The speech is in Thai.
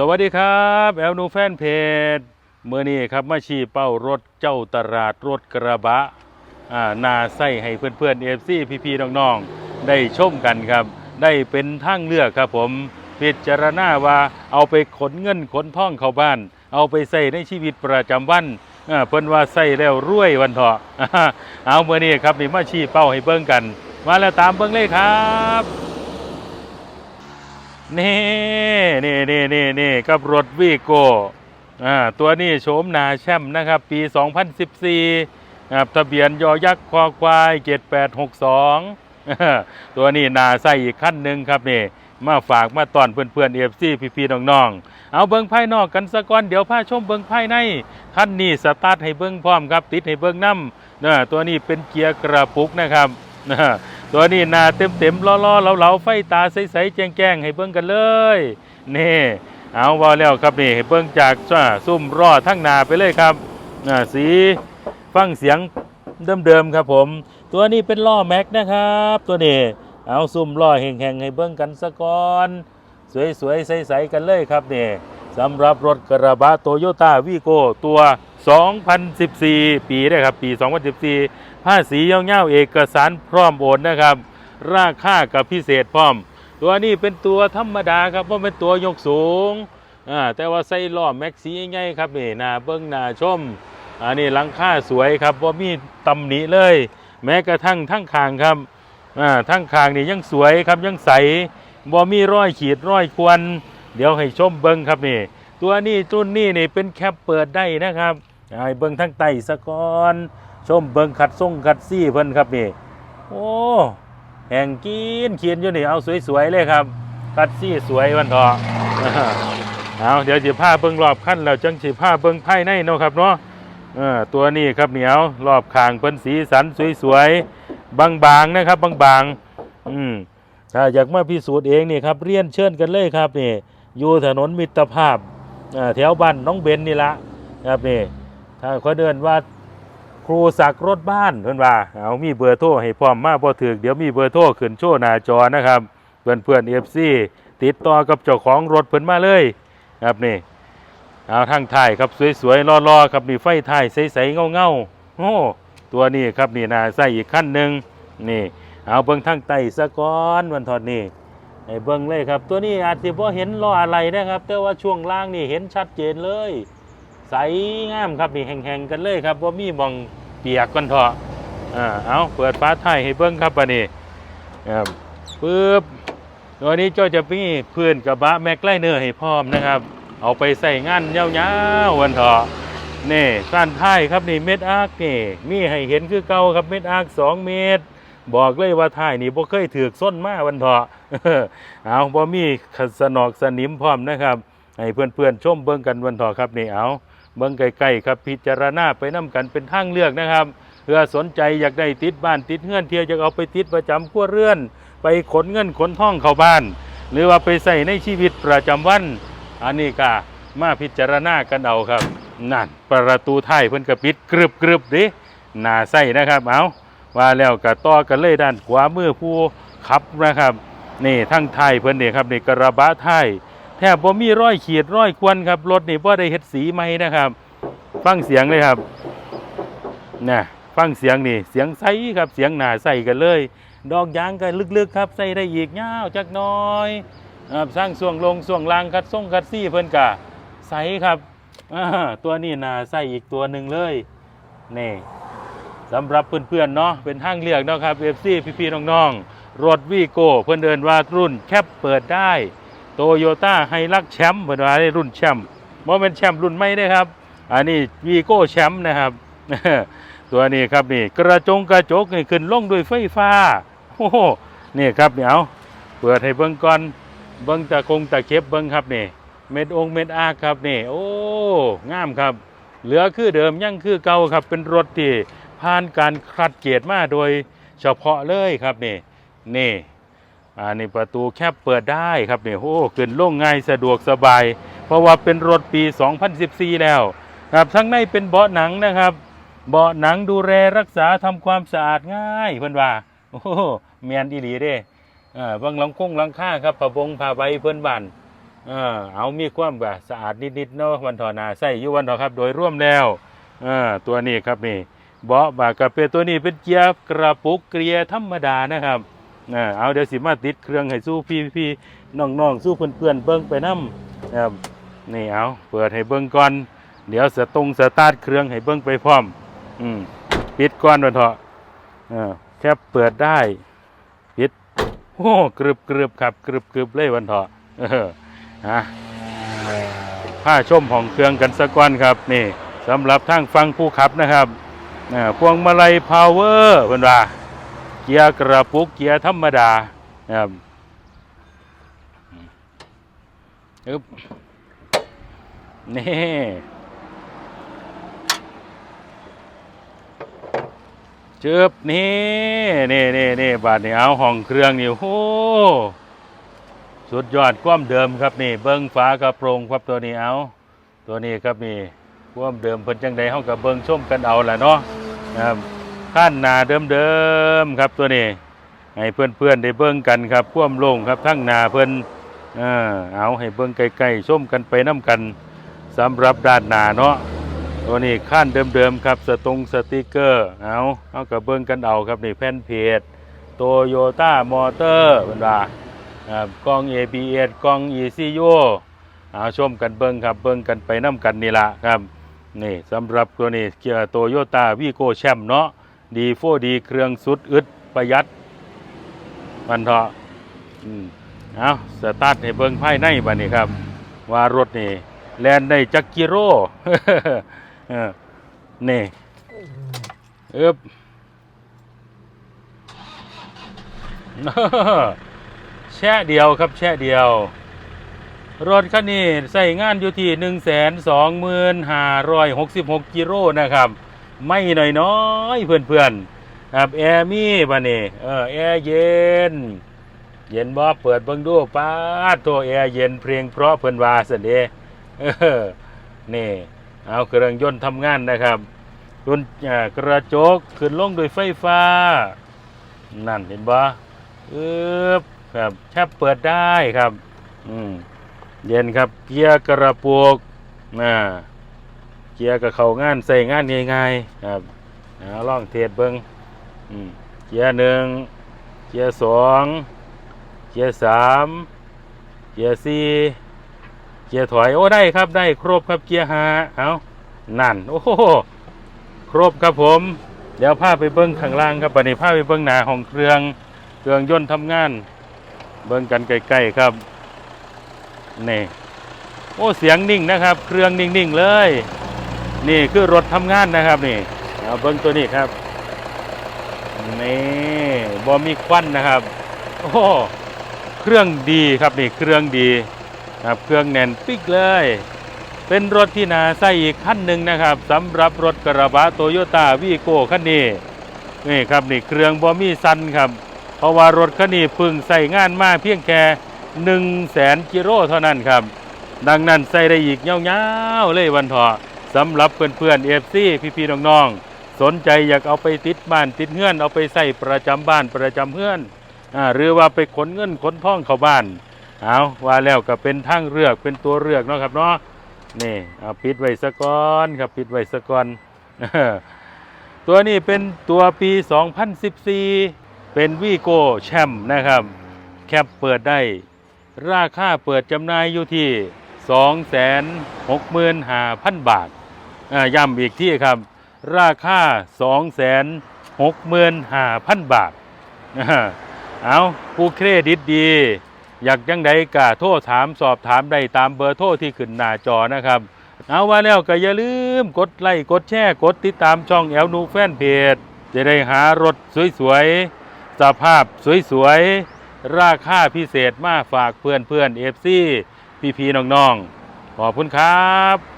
สวัสดีครับแอลนูแฟนเพจเมื่อนี้ครับมาชี้เป้ารถเจ้าตลาดรถกระบะอ่านาใส่ให้เพื่อนๆเอฟซีพี่ๆน้องๆได้ชมกันครับ ได้เป็นทางเลือกครับผมพิจารณาว่าเอาไปขนเงินขนทองเข้าบ้าน เอาไปใส่ในชีวิตประจำวันอ่าเพิ่นว่าใส่แล้วรวยวันเถาะเอาเมื่อนี้ครับนี่มาชี้เป้าให้เบิ่งกัน มาแล้วตามเบิ่งเลยครับ นี่นี่นี่นี่นี่กับรถวีโก้อ่าตัวนี้โฉมนาแช่มนะครับ ปี 2014ครับทะเบียนยอยักษ์คอควาย 7862 ตัวนี้นาใส่อีกขั้นหนึ่งครับนี่มาฝากมาตอนเพื่อนๆเอฟซีพี่ๆน้องๆ เอาเบิ้งภายนอกกันสะก่อน เดี๋ยวพาชมเบิ้งภายในขั้นนี้สตาร์ทให้เบิ้งพร้อมครับ ติดให้เบิ้งน้ำนะตัวนี้เป็นเกียร์กระปุกนะครับนะ ตัวนี้หนาเต็มเต็มๆล้อล้อๆเหลาๆไฟตาใสๆแจ้งๆให้เบิ้งกันเลยนี่เอาวอแล้วครับนี่ให้เบิ้งจากจ้าซุ่มรอทั้งหนาไปเลยครับอ่สีฟังเสียงเดิมๆครับผม ตัวนี้เป็นล้อแม็กนะครับ ตัวนี้เอาซุ่มล้อแห่งๆให้เบิ้งกันสะก่อนสวยๆใสๆกันเลยครับนี่สำหรับรถกระบะโตโยต้าวีโก้ตัว 2014 ปีนะครับปี 2014 ภาษีเงาๆเอกสารพร้อมโอนนะครับ ราคากับพิเศษพร้อม ตัวนี้เป็นตัวธรรมดาครับเพราะเป็นตัวยกสูงอ่าแต่ว่าใส่ล้อแม็กซี่ใหญ่ๆครับนี่นาเบิ้งนาชมอันนี้หลังคาสวยครับว่ามีตำหนิเลย แม้กระทั่งทั้งคางครับอ่าทั้งคางนี่ยังสวยครับยังใสบ่มีร้อยขีดร้อยควนเดี๋ยวให้ชมเบิ้งครับนี่ ตัวนี้รุ่นนี้นี่เป็นแคปเปิดได้นะครับให้เบิ้งทั้งไตสะกอน ชมเบิงขัดส่งขัดซี่เพิ่นครับนี่โอ้แห่งกินเขียนอยู่นี่เอาสวยๆเลยครับขัดซี่สวยวันเถอเอาเดี๋ยวสิผ้าเบิ้งรอบขั้นแล้วจังสิผ้าเบิ้งภายในเนาะครับเนาะเออตัวนี้ครับเหนียวรอบคางเพิ่นสีสันสวยๆบางๆนะครับบางๆอืมถ้าอยากมาพิสูจน์เองนี่ครับเรียนเชิญกันเลยครับนี่อยู่ถนนมิตรภาพแถวบ้านน้องเบนนี่ละครับนี่ถ้าเขาเดินว่า ครูศักรถบ้านเพิ่อนว่าเอามีเบอร์โทรให้พร้อมมาพอถึกเดี๋ยวมีเบอร์โทรขึ้นโชว์หน้าจอนะครับเพื่อนเพื่อนเอฟซีติดต่อกับเจ้าของรถเพิ่นมาเลยครับนี่เอาทางท้ายครับสวยๆรอๆครับนี่ไฟท้ายใสๆเงาๆโอ้ตัวนี้ครับนี่นาใส่อีกขั้นหนึ่งนี่ เอาเบิ้งทางไตสะก้อนวันทอดนี่ให้เบิ้งเลยครับ ตัวนี้อาจจะพอเห็นล้ออะไรนะครับ แต่ว่าช่วงล่างนี่เห็นชัดเจนเลย ใสงามครับนี่แห้งๆกันเลยครับว่ามีหมอง เปียกกันเถอะอ่าเอาเปิดฟ้าไทยให้เบิ้งครับปะนี่ครับปึ๊บตัวนี้เจ้าจะมีเพื่อนกระบะแม็กไลเนอร์ให้พร้อมนะครับ เอาไปใส่งานยาวๆวันเถอะนี่สั้นท้ายครับนี่เม็ดอาร์กนี่มีให้เห็นคือเก่าครับเม็ดอาร์กสองเมตร บอกเลยว่าท้ายนี่บ่เคยถือกส้นมาวันเถอะเอาบ่มีสนอกสนิมพร้อมนะครับให้เพื่อนๆชมเบิ่งกันวันเถอะครับนี่เอา เบิ่งใกล้ๆครับพิจารณาไปนํกันเป็นทางเลือกนะครับเพื่อสนใจอยากได้ติดบ้านติดเงื่อนเที่ยวจะเอาไปติดประจำครัวเรือน ไปขนเงินขนท่องเข้าบ้าน หรือว่าไปใส่ในชีวิตประจำวัน อันนี้ก็มาพิจารณากันเอาครับ นั่นประตูท้ายเพิ่นกระปิดกรึบกรึบดิหน้าใส่นะครับเอาว่าแล้วก็ต่อกันเลยด้านขวามือผู้ขับนะครับนี่ทั้งไทยเพิ่นนี่ครับนี่กระบะไทย แทบบ่มีร้อยขีดร้อยควนครับรถนี่บ่ได้เฮ็ดสีใหม่นะครับ ฟังเสียงเลยครับนะฟังเสียงนี่เสียงใสครับเสียงหนาใสกันเลย ดอกยางก็ลึกๆครับใส่ได้อีกยาวจักน้อยครับสร้างส่วงลงส่วงลางคัดส่งคัดซี่เพิ่นกะใสครับตัวนี้นาใส่อีกตัวหนึ่งเลยนี่สำหรับเพื่อนๆเนาะเป็นห้างเลือกเนาะครับเอฟซีพี่ๆน้องๆรถวีโก้เพื่อนเดินว่ารุ่นแคปเปิดได้ โตโยต้าไฮลักแชมป์เพื่อนว่าได้รุ่นแชมป์ว่าเป็นแชมป์รุ่นไม่ได้ครับ อันนี้วีโก้แชมป์นะครับ ตัวนี้ครับนี่กระจงกระจกนี่ขึ้นลงด้วยไฟฟ้าโอ้โหนี่ครับเดี๋ยวเปิดให้เบิ่งก่อนเบิ้งตะคงตะเข็บเบิ้งครับนี่เม็ดองเม็ดอาครับนี่โอ้งามครับ เหลือคือเดิมยั่งคือเก่าครับ เป็นรถที่ผ่านการคัดเกรดมาโดยเฉพาะเลยครับนี่นี่ อ่านี่ประตูแคบเปิดได้ครับนี่โอ้ขึ้นลงง่ายสะดวกสบาย เพราะว่าเป็นรถปี 2014 แล้วครับทั้งในเป็นเบาะหนังนะครับ เบาะหนังดูแลรักษาทำความสะอาดง่ายเพื่อนว่าโอ้เมียนอีหลีเด้อ่าบางหลังคงหลังค่าครับผ้าบงผ้าใบเพื่อนบ้านเออเอามีความแบบสะอาดนิดๆเนาะวันถอนาใส่ยูวันถอครับ โดยร่วมแล้วเออตัวนี้ครับนี่เบาะบากระเปตัวนี้เป็นเกียร์กระปุกเกลียร์ธรรมดานะครับ ออเอาเดี๋ยวสิมาติดเครื่องให้สู้พี่พี่ๆน้องๆสู้เพื่อนๆเบิ้งไปน้ำครับนี่เอาเปิดให้เบิ้งก่อน เดี๋ยวสตรงสตาร์ทเครื่องให้เบิ้งไปพร้อม อืมปิดก่อนวันเถอะเออแค่เปิดได้ปิดโอ้กรึบกรึบครับกรึบกรึบเลยวันเถอะเออฮะผ้าชมของเครื่องกันสักก้อนครับนี่สำหรับทางฟังผู้ขับนะครับอ่าพวงมาลัยพาวเวอร์เพิ่นว่า กียร์กระปุกเกียร์ธรรมดานะครับอึบนี่เจืบนี่นี่นี่นี่บาดนี่เอาห้องเครื่องนี่โอ้สุดยอดความเดิมครับนี่ เบิ้งฟ้ากระโปรงครับตัวนี้เอาตัวนี้ครับนี่ความเดิมเพิ่นจังใดเฮากับเบิ้งชมกันเอาแหละเนาะครับ ข้านหนาเดิมๆครับตัวนี้ให้เพื่อนๆได้เบิ้งกันครับควมลงครับทั้งหนาเพิ่นเออเอาให้เบิ้งใกล้ๆชมกันไปน้กันสำหรับด้านหนาเนาะตัวนี้ขั้นเดิมๆครับสตรงสติกเกอร์เอาเอากับเบิ้งกันเอาครับนี่แผ่นเพจโตโยต้ามอเตอร์เป็นว่าครับกล้อง ABS กล้อง ECU เอาชมกันเบิ้งครับเบิ้งกันไปน้ำกันนี่ละครับนี่สำหรับตัวนี้เกียร์โตโยต้าวีโก้แชมป์เนาะ ดีโฟดีเครื่องสุดอึดประหยัดมันเถอะเอาสตาร์ทให้เบิ้งภายในบัดนี้ครับ ว่ารถนี่แลนได้จักกิโลเออนี่เอบแช่เดียวครับแช่เดียว รถคันนี้ใส่งานอยู่ที่หนึ่งแสนสองหมื่นห้าร้อยหกสิบหกกิโลนะครับ ไม่หน่อยน้อยๆเพื่อนๆครับแอร์มี่ปะนี่เออแอร์เย็น เย็นบ่เปิดเบิ่งดูป้าตัวแอร์เย็นเพลงเพราะเพิ่นว่าสันเดเออนี่เอาเครื่องยนต์ทำงานนะครับรุ่นกระจกขึ้นลงโดยไฟฟ้า นั่นเห็นบ่อึบครับแทบเปิดได้ครับ อืมเย็นครับเกียร์กระปุกน่า เกียร์กับเขางานใส่งานง่ายๆครับเอาลองเทสเบิ้งเกียร์หนึ่งเกียร์สองเกียร์สามเกียร์สี่เกียร์ถอย โอ้ได้ครับได้ครบครับเกียร์หาเอานั่น โอ้โหครบครับผม เดี๋ยวพาไปเบิ้งข้างล่างครับปันนี้พาไปเบิ้งหนาของเครื่องเครื่องยนต์ทำงาน เบิ้งกันใกล้ๆครับนี่โอ้เสียงนิ่งนะครับ เครื่องนิ่งๆเลย นี่คือรถทำงานนะครับนี่เอาเบิ้งตัวนี้ครับนี่บอมีควันนะครับโอ้เครื่องดีครับนี่เครื่องดีครับเครื่องแน่นปิ๊กเลย เป็นรถที่นาใส่อีกขั้นหนึ่งนะครับสำหรับรถกระบะโตโยต้าวีโก้คันนี้นี่ครับนี่เครื่องบอมี่ซันครับเพราะว่ารถคันนี้พึ่งใส่งานมาเพียงแค่1 0 0 0 0แสนกิโลเท่านั้นครับ ดังนั้นใส่ได้อีกยาวๆเลยวันเถาะ สำหรับเพื่อนๆเอฟซีพี่ๆน้องๆสนใจอยากเอาไปติดบ้านติดเงื่อนเอาไปใส่ประจำบ้านประจำเงื่อนอหรือว่าไปขนเงินขนทองเข้าบ้านเอาว่าแล้วก็เป็นทางเลือกเป็นตัวเลือกเนาะครับเนาะนี่เอาปิดไว้สะก่อนครับปิดไว้สะก่อนตัวนี้เป็นตัวปี 2014 เป็นวีโก้แชมป์นะครับ แคปเปิดได้ ราคาเปิดจำหน่ายอยู่ที่ 265,000 บาทอ่า ย้ำอีกที่ครับ ราคา 265,000 บาทอ่าเอาผู้เครดิตดี อยากยังใดกะโทรถามสอบถามได้ตามเบอร์โทรที่ขึ้นหน้าจอนะครับเอาว่าแล้วก็อย่าลืมกดไลค์กดแชร์กดติดตามช่องแอลนูแฟนเพจ จะได้หารถสวยๆ สภาพสวยๆ ราคาพิเศษมาฝากเพื่อนเพื่อนเอฟซีพี่ๆน้องๆ ขอบคุณครับ